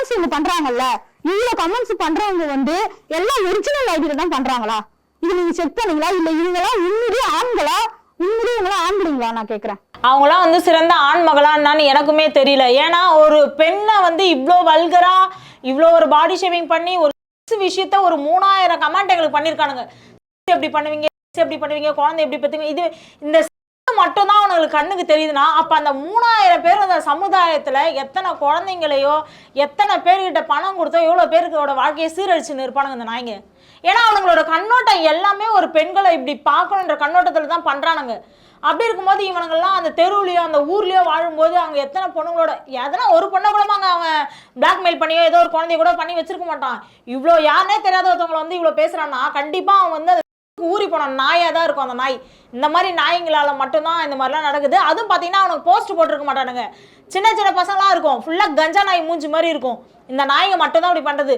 Comments இவங்க பண்றாங்கல்ல? இவ்வளவு கமெண்ட்ஸ் பண்றவங்க வந்து எல்லாம் ஒரிஜினல் ஐடியில தான் பண்றாங்களா? இது நீங்க செக் பண்ணீங்களா? இல்ல இவங்களா உண்மையிலேயே ஆண்களா? உண்மையிலேயே இவங்களா ஆண்களா நான் கேக்குறேன். அவங்களாம் வந்து சிறந்த ஆண் மகளான்னு எனக்குமே தெரியல. ஏன்னா ஒரு பெண்ணை வந்து இவ்வளோ வல்கரா இவ்வளோ ஒரு பாடி ஷேவிங் பண்ணி ஒரு விஷயத்த ஒரு மூணாயிரம் கமெண்ட் எங்களுக்கு பண்ணியிருக்கானுங்க எப்படி பண்ணுவீங்க? எப்படி பண்ணுவீங்க? குழந்தை எப்படி பெற்றுவீங்க இது இந்த அவங்களுக்கு கண்ணுக்கு தெரியுதுன்னா அப்ப அந்த மூணாயிரம் பேர் அந்த சமுதாயத்துல எத்தனை குழந்தைங்களையோ எத்தனை பேர்கிட்ட பணம் கொடுத்தோ எவ்வளவு பேருக்கோட வாழ்க்கையை சீரழிச்சுன்னு இருப்பானுங்க இந்த நாய்ங்க. ஏன்னா அவனுங்களோட கண்ணோட்டம் எல்லாமே ஒரு பெண்களை இப்படி பார்க்கணுன்ற கண்ணோட்டத்துல தான் பண்றானுங்க. அப்படி இருக்கும்போது இவனுங்கெல்லாம் அந்த தெருவுலையோ அந்த ஊர்லயோ வாழும்போது அங்க எத்தனை பொண்ணுங்களோட எதனா ஒரு பொண்ணை கூட அங்க அவன் பிளாக்மெயில் பண்ணியோ ஏதோ ஒரு குழந்தைய கூட பண்ணி வச்சிருக்க மாட்டான். இவ்வளோ யாருனே தெரியாத ஒருத்தவங்களை வந்து இவ்வளோ பேசுறான்னா கண்டிப்பா அவன் வந்து ஊறி போன நாயாக தான் இருக்கும் அந்த நாய். இந்த மாதிரி நாய்ங்களால் மட்டும்தான் இந்த மாதிரிலாம் நடக்குது. அதுவும் பார்த்தீங்கன்னா அவனுக்கு போஸ்ட் போட்டிருக்க மாட்டானுங்க. சின்ன சின்ன பசங்களாம் இருக்கும். ஃபுல்லாக கஞ்சா நாய் மூஞ்சி மாதிரி இருக்கும். இந்த நாய்ங்க மட்டும்தான் அப்படி பண்ணுறது